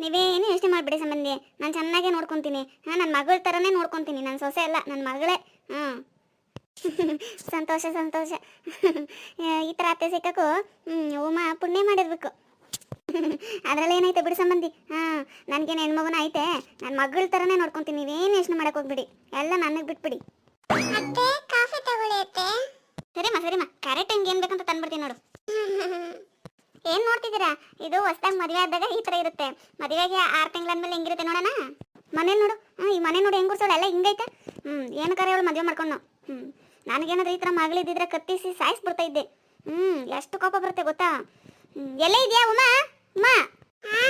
ನೀವೇನು ಯೋಚನೆ ಮಾಡಿಬಿಡಿ ಸಂಬಂಧಿ. ನಾನು ಚೆನ್ನಾಗೇ ನೋಡ್ಕೊತೀನಿ. ಹಾಂ ನನ್ನ ಮಗಳ ಥರನೇ ನೋಡ್ಕೊತೀನಿ. ನನ್ನ ಸೊಸೆ ಅಲ್ಲ ನನ್ನ ಮಗಳೇ. ಹಾಂ. ಸಂತೋಷ ಸಂತೋಷ. ಈ ಥರ ಅತ್ತೆ ಸಿಕ್ಕಕ್ಕೂ ಹ್ಮ್, ಉಮಾ ಪುಣ್ಯ ಮಾಡಿರ್ಬೇಕು. ಅದ್ರಲ್ಲಿ ಏನೈತೆ ಬಿಡಿ ಸಂಬಂಧಿ. ಹಾಂ ನನಗೇನು ಹೆಣ್ಮಗನ ಐತೆ ನನ್ನ ಮಗಳ ಥರನೇ ನೋಡ್ಕೊತೀನಿ. ನೀವೇನು ಯೋಚನೆ ಮಾಡಕ್ಕೆ ಹೋಗ್ಬಿಡಿ. ಎಲ್ಲ ನನಗೆ ಬಿಟ್ಬಿಡಿ. ಸರಿಮ್ಮ ಸರಿಮ್ಮ. ಕರೆಕ್ಟ್ ಹಂಗೆ ಏನು ಬೇಕಂತ ಏನು ನೋಡ್ತಿದ್ದೀರಾ? ಇದು ಹೊಸ್ದಾಗಿ ಮದುವೆ ಆದಾಗ ಈ ತರ ಇರುತ್ತೆ. ಮದುವೆಗೆ ಆರು ತಿಂಗಳಾದ್ಮೇಲೆ ಹೆಂಗಿರುತ್ತೆ ನೋಡೋಣ? ಮನೆ ನೋಡು. ಈ ಮನೆ ನೋಡಿ ಹೆಂಗ್ ಎಲ್ಲ ಹಿಂಗೈತೆ? ಹ್ಮ್, ಏನು ಕರೆ ಅವಳು ಮದ್ವೆ ಮಾಡ್ಕೊಂಡು ಹ್ಞೂ ನನಗೇನಾದ್ರೂ ಈ ತರ ಮಗಳಿದ್ದಿದ್ರೆ ಕತ್ತಿಸಿ ಸಾಯಿಸ್ಬಿಡ್ತಾ ಇದ್ದೆ. ಹ್ಮ್, ಎಷ್ಟು ಕೋಪ ಬರುತ್ತೆ ಗೊತ್ತಾ? ಎಲ್ಲ ಇದೆಯಾ ಉಮಾ? ಉಮಾ? ಹಾ